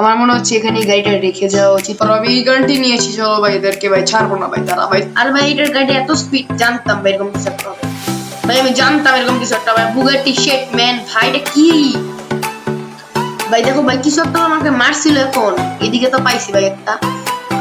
আমার মনে হচ্ছে এখানে গাড়িটা রেখে যাওয়া উচিত। আর আমি এই গাড়িটি নিয়েছি, চলো ভাই, এদেরকে ভাই, ছাড়বো না ভাই তারা ভাই। আর ভাই, এটার গাড়ি এত স্পিড জানতাম ভাই এরকম কিছু একটা হবে। ভাই, আমি জানতাম এরকম কিছু একটা ভাই বুগাটি শেট ম্যান ভাই, এটা কি? ভাই, দেখো ভাই, কিছু একটা আমাকে মারছিল এখন। এদিকে তো পাইছি ভাই একটা।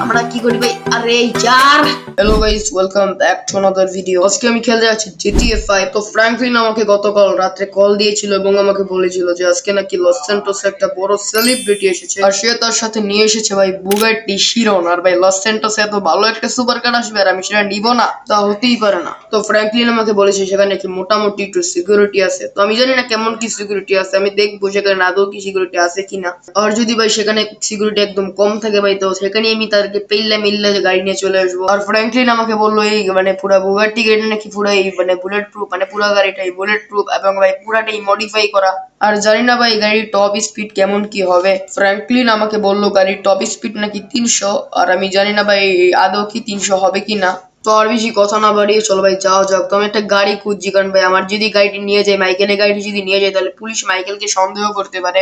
আমরা কি করি ভাই আরে যার। Hello guys welcome back to another video আজকে আমি খেলতে যাচ্ছি জিটিএ 5 তো ফ্র্যাঙ্কলিন আমাকে গতকাল রাত্রে কল দিয়েছিল এবং আমাকে বলেছিল যে আজকে নাকি লস স্যান্টোসে একটা বড় সেলিব্রিটি এসেছে। আর সে তার সাথে নিয়ে এসেছে ভাই বুগাটি শিরন আর ভাই লস স্যান্টোসে এত ভালো একটা সুপার কার আসবে আর আমি সেটা নিব না। তা হতেই পারে না। তো ফ্র্যাঙ্কলিন আমাকে বলেছে সেখানে কি মোটামুটি একটু সিকিউরিটি আছে। তো আমি জানি না কেমন কি সিকিউরিটি আছে, আমি দেখব সেখানে আদৌ কি সিকিউরিটি আছে কিনা। আর যদি ভাই সেখানে সিকিউরিটি একদম কম থাকে ভাই, তো সেখানে আমি তাদেরকে পেল্লা মিল্লা গাড়ি নিয়ে চলে আসব। আর ফ্র্যাঙ্কলিন আমাকে বলল, এই মানে পুরো বুগাটি গাড়ি নাকি পুরো এই মানে বুলেট প্রুফ মানে পুরো গাড়িটাই বুলেট প্রুফ এবং ভাই পুরাটাই মডিফাই করা। আর জানি না ভাই গাড়ির টপ স্পিড কেমন কি হবে। ফ্র্যাঙ্কলিন আমাকে বলল গাড়ির টপ স্পিড নাকি তিনশো, আর আমি জানি না ভাই আদৌ কি তিনশো হবে কিনা তো আর বেশি কথা না বাড়িয়ে চলো ভাই যাও যাক। তো আমি একটা গাড়ি খুঁজছি, কারণ ভাই আমার যদি গাড়িটি নিয়ে যাই মাইকেলের গাড়িটি যদি নিয়ে যাই তাহলে পুলিশ মাইকেলকে সন্দেহ করতে পারে।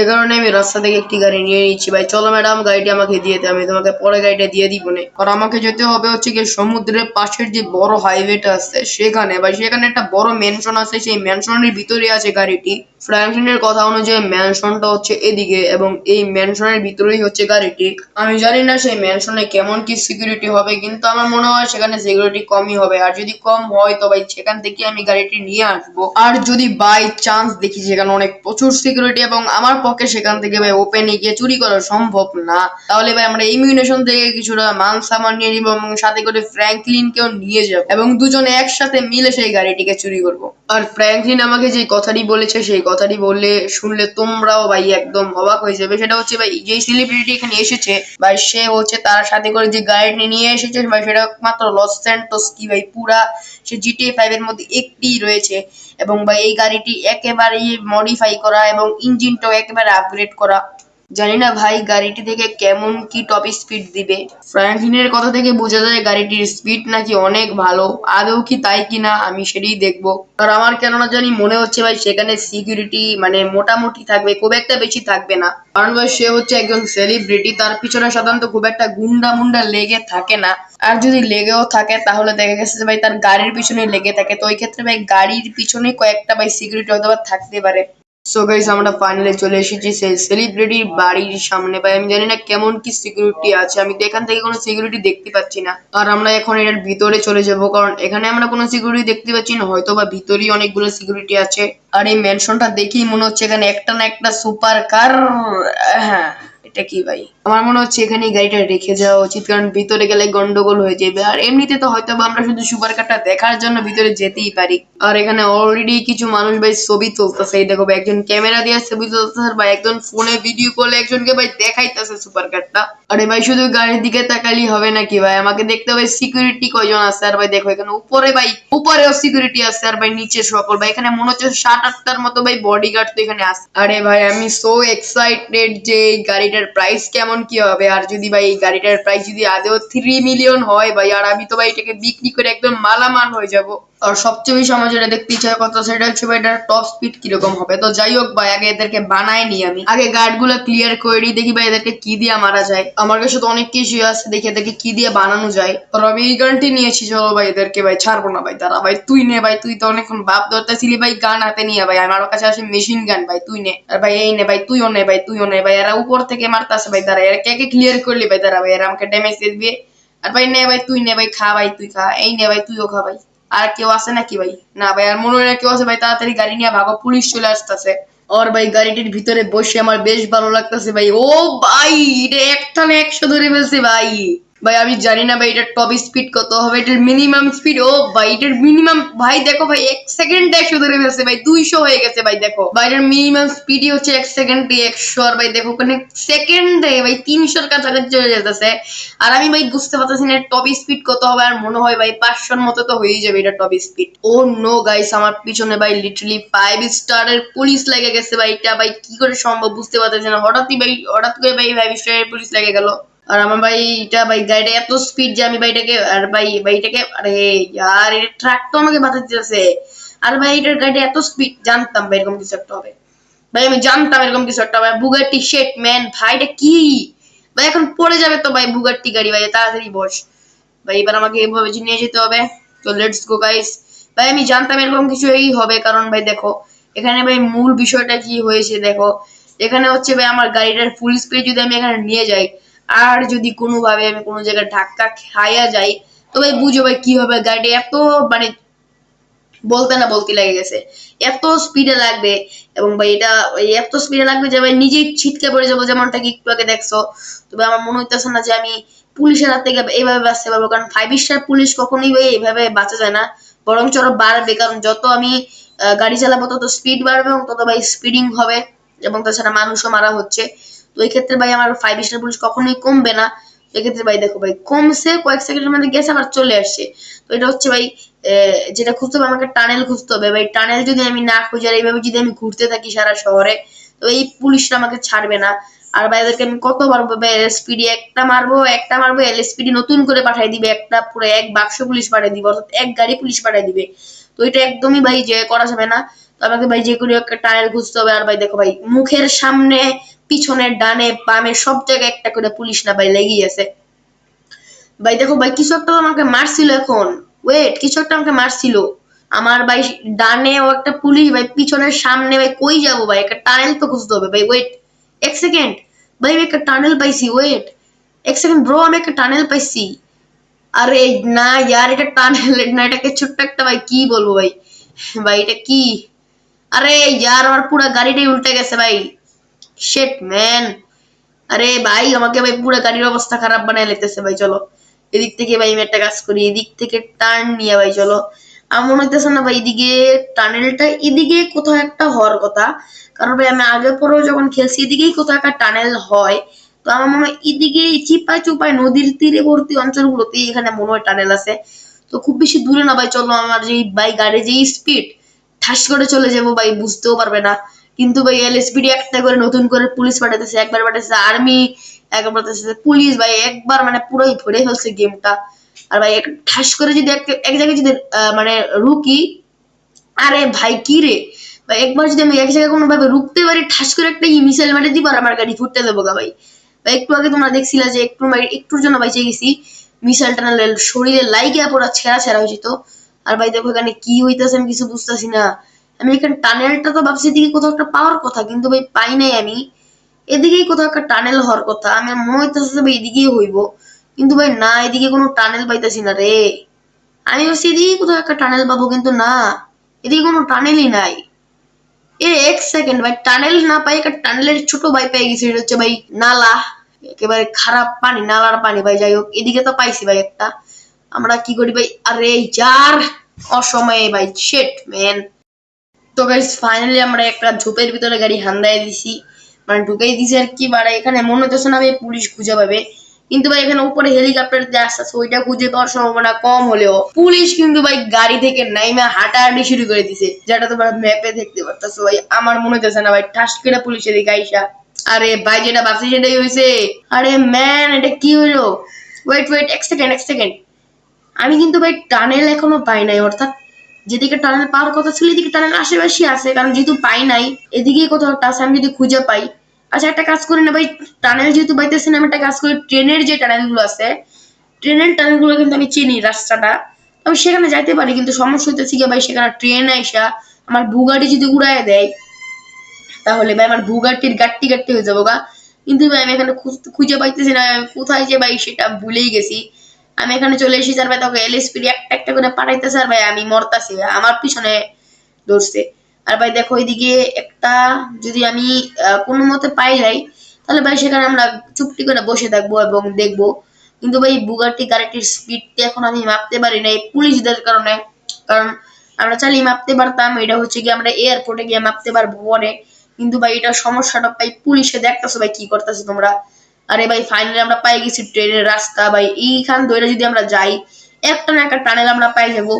এ কারণে আমি রাস্তা থেকে একটি গাড়ি নিয়ে নিচ্ছি। ভাই, চলো ম্যাডাম, গাড়িটি আমাকে দিয়ে দে, আমি তোমাকে পরে গাড়িটা দিয়ে দিব না। আর আমাকে যেতে হবে হচ্ছে কি সমুদ্রের পাশের যে বড় হাইওয়েটা আছে, সেখানে। ভাই, সেখানে একটা বড় ম্যানশন আছে, সেই ম্যানশনের ভিতরে আছে গাড়িটি। ফ্র্যাঙ্কলিনের কথা অনুযায়ী ম্যানশনটা হচ্ছে এদিকে এবং এই ম্যানশনের ভিতরেই হচ্ছে গাড়িটি। আমি জানি না সেই ম্যানশনে কেমন কি সিকিউরিটি হবে, কিন্তু আমার মনে হয় সেখানে সিকিউরিটি কমই হবে। আর যদি কম হয়, তো ভাই, সেখান থেকে আমি গাড়িটি নিয়ে আসব। আর যদি বাই চান্স দেখি, সেখানে অনেক প্রচুর সিকিউরিটি এবং আমার পক্ষে সেখান থেকে ভাই ওপেনে গিয়ে চুরি করা সম্ভব না। তাহলে ভাই আমরা ইমিউনেশন থেকে কিছুটা মান সামান নিয়ে নিবো এবং সাথে করে ফ্র্যাঙ্কলিনকেও নিয়ে যাব এবং দুজনে একসাথে মিলে সেই গাড়িটিকে চুরি করব। আর ফ্র্যাঙ্কলিন আমাকে যে কথাটি বলেছে, সেই কথাটি বললে শুনলে তোমরাও ভাই একদম অবাক হয়ে যাবে। সেটা হচ্ছে ভাই যে সেলিব্রিটি এখানে এসেছে, ভাই সে হচ্ছে তার সাথে করে যে গাড়িটি নিয়ে এসেছে, ভাই সেটা মাত্র লস স্যান্টোস কি ভাই পুরা, সে জিটিএ ফাইভ এর মধ্যে একটি রয়েছে। এবং বা এই গাড়িটি একেবারেই মডিফাই করা এবং ইঞ্জিনটাও একেবারে আপগ্রেড করা। জানি না ভাই, গাড়িটি থেকে কেমন কি টপ স্পিড দিবে। ফ্র্যাঙ্কলিনের কথা থেকে বোঝা যায় গাড়িটির স্পিড নাকি অনেক ভালো। আদৌ কি তাই কিনা আমি সেটাই দেখব। আর আমার কেননা জানি মনে হচ্ছে ভাই, সেখানে সিকিউরিটি মানে মোটামুটি থাকবে, খুব একটা বেশি থাকবে না। কারণ ভাই, সে হচ্ছে একজন সেলিব্রিটি তার পিছনে সাধারণত খুব একটা গুন্ডা মুন্ডা লেগে থাকে না। আর যদি লেগেও থাকে, তাহলে দেখা গেছে যে ভাই, তার গাড়ির পিছনে লেগে থাকে। তো ওই ক্ষেত্রে ভাই, গাড়ির পিছনে কয়েকটা ভাই সিকিউরিটি হয়তো থাকতে পারে। সো গাইস আমরা ফাইনালি চলে এসেছি সেই সেলিব্রিটির বাড়ির সামনে। ভাই, আমি জানি না কেমন কি সিকিউরিটি আছে। আমি তো এখান থেকে কোনো সিকিউরিটি দেখতে পাচ্ছি না। আর আমরা এখন এটার ভিতরে চলে যাব। কারণ এখানে আমরা কোনো সিকিউরিটি দেখতে পাচ্ছি না। হয়তো বা ভিতরেই অনেকগুলো সিকিউরিটি আছে। আর এই ম্যানশনটা দেখেই মনে হচ্ছে এখানে একটা না একটা সুপার কার হ্যাঁ। এটা কি ভাই? আমার মনে হচ্ছে এখানে গাড়িটা রেখে যাওয়া উচিত, কারণ ভিতরে গেলে গন্ডগোল হয়ে যাবে। আর এমনিতে তো হয়তো আমরা শুধু সুপার কারটা দেখার জন্য ভিতরে যেতেই পারি। আর এখানে অলরেডি কিছু মানুষ ভাই ছবি তুলতেছে। এই দেখো ভাই, একজন ক্যামেরা দিয়ে ছবি তুলতেছে, বা একজন ফোনে ভিডিও করলে একজনকে ভাই দেখাইতেছে সুপার কারটা। আরে ভাই, শুধু গাড়ির দিকে তাকালি হবে নাকি ভাই? আমাকে দেখতে হবে সিকিউরিটি কয়জন আছে। আর ভাই দেখো এখানে উপরে ভাই, উপরেও সিকিউরিটি আছে। আর ভাই নিচে সকল ভাই, এখানে মনে হচ্ছে সাত আটটার মতো ভাই বডিগার্ড তো এখানে আছে। আরে ভাই, আমি সো এক্সাইটেড যে এই গাড়িটার প্রাইস কেমন কি হবে? আর যদি ভাই এই গাড়িটার প্রাইস যদি আদেও থ্রি মিলিয়ন হয় ভাই, আর আমি তো ভাই এটাকে বিক্রি করে একদম মালামাল হয়ে যাব। আর সবচেয়ে বেশি আমার যেটা দেখতে ইচ্ছা কথা সেটা হচ্ছে এটার টপ স্পিড কীরকম হবে। তো যাই হোক ভাই, আগে এদেরকে বানাই নি আমি। আগে গার্ডগুলো ক্লিয়ার করে নিই দেখি ভাই এদেরকে কি দিয়ে মারা যায়। আমার কাছে তো অনেক কিছু আছে, দেখি এদেরকে কি দিয়ে বানানো যায়। আর এই গানটি নিয়েছি, চলো ভাই এদেরকে ভাই ছাড়বো না ভাই তারা ভাই, তুই নে ভাই, তুই তো অনেকক্ষণ বাপ ধরতেছিলি ভাই, গান হাতে নিয়ে ভাই। আমার কাছে আসে মেশিন গান ভাই, তুই নে। আর ভাই, এই নে ভাই, তুইও নে ভাই, তুইও নে ভাই, এরা উপর থেকে মারতাছে ভাই তারা এরা কে কে ক্লিয়ার করলি ভাই তারা ভাই, এরা আমাকে ড্যামেজ দিয়ে দিবে। আর ভাই, নে ভাই, তুই নে ভাই, খা ভাই, তুই খা, এই নে ভাই, তুইও খা ভাই। আর কেউ আছে নাকি ভাই? না ভাই, আর মনে হয় না কেউ আছে ভাই, তাড়াতাড়ি গাড়ি নিয়ে ভাগো, পুলিশ চলে আসতেছে। আর ভাই, গাড়িটির ভিতরে বসে আমার বেশ ভালো লাগতেছে ভাই। ও ভাই, এটা একটা একশো ধরে ফেলছে ভাই। ভাই, আমি জানি না ভাই, এটার টপ স্পিড কত হবে, এটার মিনিমাম স্পিড ও ভাই, এটার মিনিমাম ভাই, দেখো ভাই, এক সেকেন্ডে একশো ধরে গেছে ভাই, দুইশো হয়ে গেছে, ভাই, দেখো। ভাই, এটার মিনিমাম স্পিডই হচ্ছে এক সেকেন্ডে একশো, আর ভাই, দেখো, ওখানে সেকেন্ডে ভাই, তিনশোর কাছাকাছি চলে যেতেছে আর আমি ভাই, বুঝতে পারতেছি না টপ স্পিড কত হবে, আর মনে হয় ভাই, পাঁচশোর মতো তো হয়েই যাবে এটা টপ স্পিড ও নো গাইস আমার পিছনে ভাই লিটারলি ফাইভ স্টারের পুলিশ লেগে গেছে, ভাই, এটা ভাই, কি করে সম্ভব বুঝতে পারতেছি না। হঠাৎই ভাই, হঠাৎ করে ভাই ফাইভ স্টারের পুলিশ লেগে গেল। আর আমার ভাই এটা ভাই, গাড়িটা এত স্পিড যে আমি ভাইটাকে আর ভাই ভাইটাকে আরে यार এটা ট্রাক তো আমাকে বাঁচাতে দিতেছে। আর ভাই, এটার গাড়িটা এত স্পিড জানতাম ভাই এরকম কিছু একটা হবে। ভাই, আমি জানতাম এরকম কিছু একটা ভাই বুগাটি শেট ম্যান ভাই, এটা কি? ভাই, এখন পড়ে যাবে তো ভাই বুগাটি গাড়ি, ভাই, তাড়াতাড়ি বস। ভাই, এবার আমাকে এভাবে নিয়ে যেতে হবে। তো লেটস গো গাইস ভাই, আমি জানতাম এরকম কিছু এই হবে, কারণ ভাই, দেখো, এখানে ভাই মূল বিষয়টা কি হয়েছে, দেখো। এখানে হচ্ছে ভাই, আমার গাড়িটার ফুল স্পিড যদি আমি এখানে নিয়ে যাই আর যদি কোনোভাবে আমি কোনো জায়গায় ধাক্কা খাইয়া যাই তো ভাই বুঝো ভাই কি হবে? গাড়িটা এত মানে বলতে না বলতে লেগে গেছে। এত স্পিডে লাগবে এবং ভাই এটা এত স্পিডে লাগবে যে ভাই নিজেই ছিটকে পড়ে যাব যেমনটা কি একটু আগে দেখছ। তবে আমার মনে হইতেছে না যে আমি পুলিশের হাত থেকে এইভাবে বাঁচতে পারব, কারণ ফাইভ স্টার পুলিশ কখনোই ভাই এইভাবে বাঁচা যায় না। বরং আরও বাড়বে, কারণ যত আমি গাড়ি চালাবো তত স্পিড বাড়বে এবং তত ভাই স্পিডিং হবে এবং তাছাড়া মানুষও মারা হচ্ছে। তো এই ক্ষেত্রে ভাই আমার ফাইভ স্টার পুলিশ কখনোই কমবে না। এক্ষেত্রে ভাই দেখো ভাই, কমছে কয়েক সেকেন্ডের মধ্যে গেছে আবার চলে আসছে। তো এটা হচ্ছে ভাই যেটা খুঁজতে হবে, আমাকে টানেল খুঁজতে হবে। ভাই টানেল যদি আমি না খুঁজে, আর এইভাবে যদি আমি ঘুরতে থাকি সারা শহরে, তো এই পুলিশটা আমাকে ছাড়বে না। আর ভাই এদেরকে আমি কত মারবো? ভাই এলএসপিডি একটা মারবো একটা মারবো এলএসপিডি নতুন করে পাঠাই দিবে, একটা পুরো এক বাক্স পুলিশ পাঠাই দিবে, অর্থাৎ এক গাড়ি পুলিশ পাঠাই দিবে। তো এটা একদমই ভাই যে করা যাবে না। তো আমাকে ভাই যে কোনো একটা টানেল খুঁজতে হবে। আর ভাই দেখো ভাই, মুখের সামনে পিছনে ডানে, বামে সব জায়গায় একটা করে পুলিশ না ভাই লেগেই আছে। ভাই দেখো ভাই কিছু একটা আমাকে মারছিল এখন। ওয়েট কিছু একটা আমাকে মারছিল। আমার ভাই ডানে ও একটা পুলিশ, ভাই পিছনের সামনে, ভাই কই যাব ভাই? একটা টানেল তো খুঁজতে হবে ভাই ওয়েট এক সেকেন্ড ভাই আমি একটা টানেল পাইছি ওয়েট এক সেকেন্ড ব্রো আমি একটা টানেল পাইছি। আরে না ইয়ার, এটা টানেল না, এটাকে ছোট্ট একটা ভাই, কি বলব ভাই? ভাই, এটা কি? আরে ইয়ার, আমার পুরো গাড়িটাই উল্টে গেছে ভাই। শেট ম্যান আরে ভাই, আমাকে ভাই পুরো গাড়ির অবস্থা খারাপ বানায় লেতেছে ভাই, চলো। এদিক থেকে ভাই আমি একটা কাজ করি, এদিক থেকে টার্ন নিয়ে ভাই, চলো। আমার মনে হইতেছে না ভাই, এদিকে টানেলটা এদিকে কোথাও একটা হওয়ার কথা। কারণ ভাই, আমি আগে পরেও যখন খেলছি, এদিকেই কোথাও একটা টানেল হয়। তো আমার মনে হয় এদিকে চিপায় চুপায় নদীর তীরবর্তী অঞ্চলগুলোতে এখানে মনে হয় টানেল আছে। তো খুব বেশি দূরে না ভাই, চলো, আমার যেই, ভাই গাড়ি যেই স্পিড ঠাস করে চলে যাব ভাই, বুঝতেও পারবে না। কিন্তু ভাই এলএসপিডি একটা করে নতুন করে পুলিশ পাঠাতেছে, একবার পাঠাতেছে আর্মি একবার পাঠাতেছে পুলিশ ভাই, একবার মানে পুরোই ভরে ফেলছে গেমটা আর ভাই ঠাস করে যদি এক জায়গায় যদি মানে রুকি, আরে ভাই, কি রে? ভাই, একবার যদি আমি এক জায়গায় কোনো ভাবে রুখতে পারি, ঠাস করে একটা মিসাইল মারে দিব আর আমার গাড়ি ফুটতে দেবো গা ভাই। ভাই, একটু আগে তোমরা দেখছিলা যে একটু একটুর জন্য বাইচে গেছি মিসাইলটা না শরীরে লাইগে পুরো ছেঁড়া ছেঁড়া হয়েছে তো। আর ভাই, দেখো এখানে কি হইতেছে আমি কিছু বুঝতেছি না। আমি এখানে টানেলটা তো ভাবছি এদিকে কোথাও একটা পাওয়ার কথা, কিন্তু ভাই পাই নাই আমি। এদিকেই কোথাও একটা টানেল হওয়ার কথা। আমি মনে হইতেছে ভাই এদিকেই হইব। কিন্তু ভাই না, এদিকে কোনো টানেল পাইতেছি না রে। আমি ভাবছি এদিকে কোথাও একটা টানেল পাবো, কিন্তু না। এদিকে কোনো টানেলই নাই। এ, এক সেকেন্ড ভাই টানেল না পাই, একটা টানেলের ছোট ভাই পেয়ে গেছি এটা হচ্ছে ভাই নালা। একেবারে খারাপ পানি, নালার পানি, ভাই যাই হোক, এদিকে তো পাইছি ভাই একটা। আমরা কি করি ভাই? আরে যার অসময়ে ভাই শেট ম্যান তো গাইস ফাইনালি আমরা একটা ঝোপের ভিতরে গাড়ি হান্দায় দিছি। মানে ঢুকাই দিছি আর কি, বাড়া, এখানে মনে হচ্ছে না ভাই পুলিশ খুঁজে পাবে। কিন্তু ভাই, এখানে উপরে হেলিকপ্টার দিয়ে আসতেছে ওইটা খুঁজে পাওয়ার সম্ভাবনা কম হলেও পুলিশ কিন্তু ভাই গাড়ি থেকে নাইমা হাঁটাহাঁটি শুরু করে দিছে, যেটা তোমরা ম্যাপে দেখতে পারতেছো ভাই। আমার মনে হচ্ছে না ভাই, ঠাস করে পুলিশের দিকে আইসা। আরে ভাই, যেটা ভাবছি সেটাই হয়েছে আরে ম্যান এটা কি হলো ওয়েট ওয়েট এক সেকেন্ড এক সেকেন্ড আমি কিন্তু ভাই টানেল এখনও পাই নাই, অর্থাৎ যেদিকে টানেল পাওয়ার কথা ছিল, এদিকে টানেল আশেপাশে আছে, কারণ যেহেতু পাই নাই এদিকে কোথাও একটা আছে, আমি যদি খুঁজে পাই। আচ্ছা একটা কাজ করি না ভাই, টানেল যেহেতু পাইতেছি না, আমি একটা কাজ করি, ট্রেনের যে টানেলগুলো আছে, ট্রেনের টানেলগুলো কিন্তু আমি চিনি রাস্তাটা। আমি সেখানে যাইতে পারি, কিন্তু সমস্যা হইতেছে কি ভাই, সেখানে ট্রেন আইসা আমার বুগাটি যদি উড়ায় দেয়, তাহলে ভাই আমার ভুগাটির গাট্টি গাট্টি হয়ে যাব গা। কিন্তু ভাই, আমি এখানে খুঁজে পাইতেছি না, কোথায় যে ভাই, সেটা ভুলেই গেছি। আমি এখানে চলে এসেছি স্যার ভাই, তোকে এলএসপিডি একটা একটা করে পাঠাইতেছে আর ভাই, আমি মরতাছি, আমার পিছনে দৌড়ছে। আর ভাই দেখো এদিকে একটা যদি আমি কোনো মতে পাই যাই তাহলে ভাই সেখানে আমরা চুপটি করে বসে থাকব এবং দেখব। কিন্তু ভাই, বুগাটি গাড়িটির স্পিডটা এখন আমি মাপতে পারি না এই পুলিশদের কারণে। কারণ আমরা চালিয়ে মাপতে পারতাম, এটা হচ্ছে কি আমরা এয়ারপোর্টে গিয়ে মাপতে পারব পরে কিন্তু ভাই, এটা সমস্যাটা ভাই পুলিশে দেখতেছো ভাই, কি করতেছো তোমরা? আরে ভাই ফাইনালি আমরা পাই গেছি ট্রেনের রাস্তা ভাই। এইখান ধরে যদি আমরা যাই, একটা না একটা টানেল আমরা পাই যাব।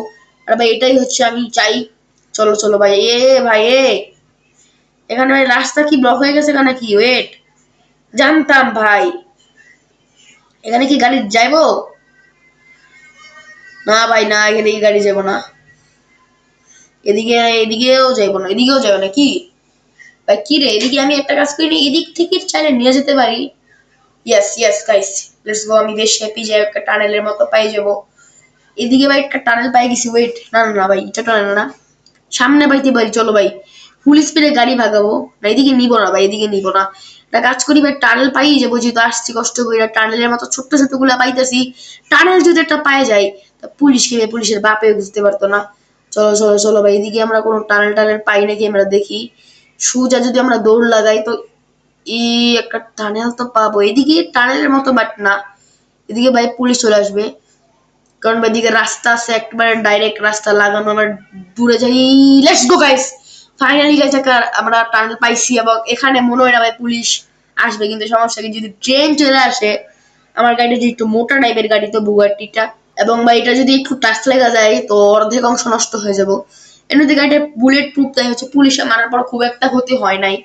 আর ভাই, এটাই হচ্ছে আমি চাই। চলো চলো ভাই। এ ভাই, এ। এখানে ভাই, রাস্তা কি ব্লক হয়ে গেছে এখানে কি ওয়েট জানতাম ভাই। এখানে কি গাড়ি যাইবো? না ভাই, না, এখানে এই গাড়ি যাব না। এদিকে, এদিকেও যাইবো না। এদিকেও যাব না, কি? ভাই, কি রে? এদিকে আমি একটা কাজ করি এদিক থেকে চাইলে নিয়ে যেতে পারি। Yes yes guys let's go আমি বেশ হ্যাপি যে একটা টানেলের মতো পাই যাব। এদিকে ভাই একটা টানেল পাই গেছি ওয়েট না না না, ভাই, এটা টানেল না। সামনে পাইতে পারি চলো ভাই। ফুল স্পিডে গাড়ি ভাগাবো। না, এদিকে নিবো না, ভাই, এদিকে নিবো না। একটা কাজ করি, ভাই টানেল পাই যাব, যেহেতু আসছি, কষ্ট করে। টানেলের মতো ছোট্ট ছোট্টগুলা পাইতেছি। টানেল যদি একটা পায়ে যায়, তা পুলিশ কে, পুলিশের বাপে বুঝতে পারতো না। চলো চলো চলো, ভাই, এদিকে আমরা কোনো টানেল টানেল পাই নাকি আমরা দেখি। সুজা যদি আমরা দৌড় লাগাই তো এই একটা টানেল তো পাবো। এদিকে টানেলের মতো বাট না। এদিকে ভাই পুলিশ চলে আসবে। কারণ এদিকে রাস্তা আছে, একবারে ডাইরেক্ট রাস্তা লাগানো। আমরা দূরে যাই। Let's go guys finally guys আমরা টানেল পাইছি এবং এখানে মনে হয় না ভাই পুলিশ আসবে। কিন্তু সমস্যা কি, যদি ট্রেন চলে আসে, আমার গাড়িটা যদি একটু মোটা টাইপের গাড়ি, তো বুগাটিটা এবং ভাই এটা যদি একটু টাচ লেগে যায়, তো অর্ধেক অংশ নষ্ট হয়ে যাব। এমনিতে গাড়িটা বুলেট প্রুফ তাই হচ্ছে পুলিশে মারার পর খুব একটা ক্ষতি হয় নাই।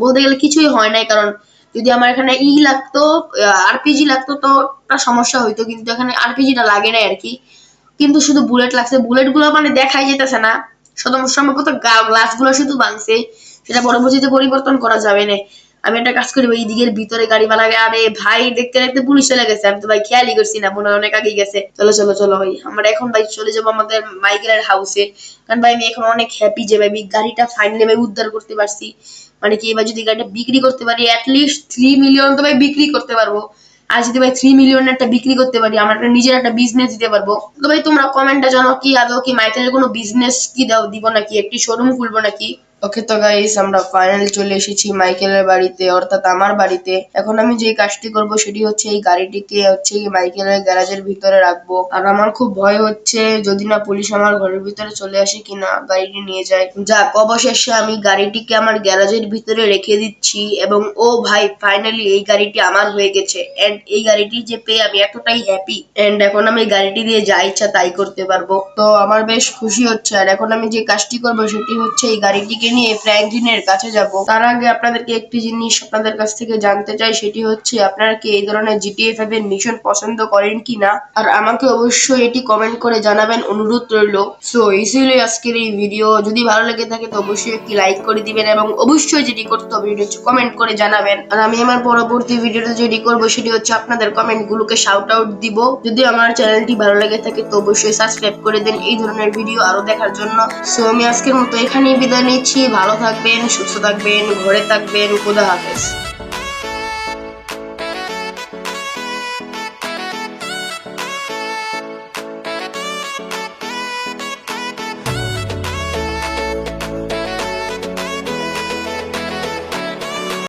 বলতে গেলে কিছুই হয় নাই, কারণ যদি আমার এখানে ই লাগতো আরপিজি লাগতো তো একটা সমস্যা হইতো, কিন্তু এখানে আরপিজিটা লাগে নাই আর কি। কিন্তু শুধু বুলেট লাগছে বুলেটগুলো মানে দেখাই যেতেছে না। সম্ভবত গ্লাসগুলো শুধু ভাঙছে, সেটা পরবর্তীতে পরিবর্তন করা যাবে না। আমি একটা কাজ করি, ওই দিকের ভিতরে গাড়ি বানাবে। আরে ভাই, দেখতে দেখতে পুলিশ চলে গেছে। আমি তো ভাই খেয়ালই করছি না, মনে অনেক আগে গেছে। চলো চলো চলো ভাই, আমরা এখন ভাই চলে যাব আমাদের মাইকেলের হাউসে কারণ ভাই আমি এখন অনেক হ্যাপি যে ভাই গাড়িটা ফাইনালি ভাই উদ্ধার করতে পারছি। মানে কি, এবার যদি গাড়িটা বিক্রি করতে পারি অ্যাটলিস্ট থ্রি মিলিয়ন তো ভাই বিক্রি করতে পারব। আর যদি ভাই থ্রি মিলিয়ন একটা বিক্রি করতে পারি, আমার একটা নিজের একটা বিজনেস দিতে পারব। তো ভাই তোমরা কমেন্টে জানো কি আদৌ কি মাইকেলের কোনো বিজনেস কি দাও দিব নাকি? একটি শোরুম খুলবো নাকি? ওকে তো গাইস আমরা ফাইনাল চলে এসেছি মাইকেলের বাড়িতে, অর্থাৎ আমার বাড়িতে। এখন আমি যে কাজটি করব সেটি হচ্ছে এই গাড়িটিকে হচ্ছে মাইকেলের গ্যারাজের ভিতরে রাখব। আর আমার খুব ভয় হচ্ছে যদি না পুলিশ আমার ঘরের ভিতরে চলে আসে কিনা, গাড়িটি নিয়ে যায়। যাক, অবশেষে আমি গাড়িটিকে আমার গ্যারাজের ভিতরে রেখে দিচ্ছি এবং ও ভাই ফাইনালি এই গাড়িটি আমার হয়ে গেছে। এন্ড এই গাড়িটি যে পেয়ে আমি এতটাই হ্যাপি এন্ড এখন আমি গাড়িটি দিয়ে যা ইচ্ছা তাই করতে পারব। তো আমার বেশ খুশি হচ্ছে। আর এখন আমি যে কাজটি করব সেটি হচ্ছে এই গাড়িটিকে নিয়ে ফ্র্যাঙ্কলিনের কাছে যাব। তার আগে আপনাদেরকে একটি জিনিস আপনাদের কাছ থেকে জানতে চাই, সেটি হচ্ছে আপনারা কি এই ধরনের জিটিএ ফাইভ এর মিশন পছন্দ করেন কিনা? আর আমাকে অবশ্যই এটি কমেন্ট করে জানাবেন, অনুরোধ রইল। সো এই ছিল আজকের এই ভিডিও যদি ভালো লেগে থাকে, তো অবশ্যই একটি লাইক করে দিবেন এবং অবশ্যই যেটি করতে হবে, সেটি হচ্ছে কমেন্ট করে জানাবেন। আর আমি আমার পরবর্তী ভিডিওতে যেটি করব, সেটি হচ্ছে আপনাদের কমেন্ট গুলোকে শাউট আউট দিব। যদি আমার চ্যানেলটি ভালো লেগে থাকে, তো অবশ্যই সাবস্ক্রাইব করে দেন এই ধরনের ভিডিও আরও দেখার জন্য। সো আমি আজকের মতো এখানেই বিদায় নিচ্ছি। ভালো থাকবেন সুস্থ থাকবেন ঘরে থাকবেন খুদা হাফেজ।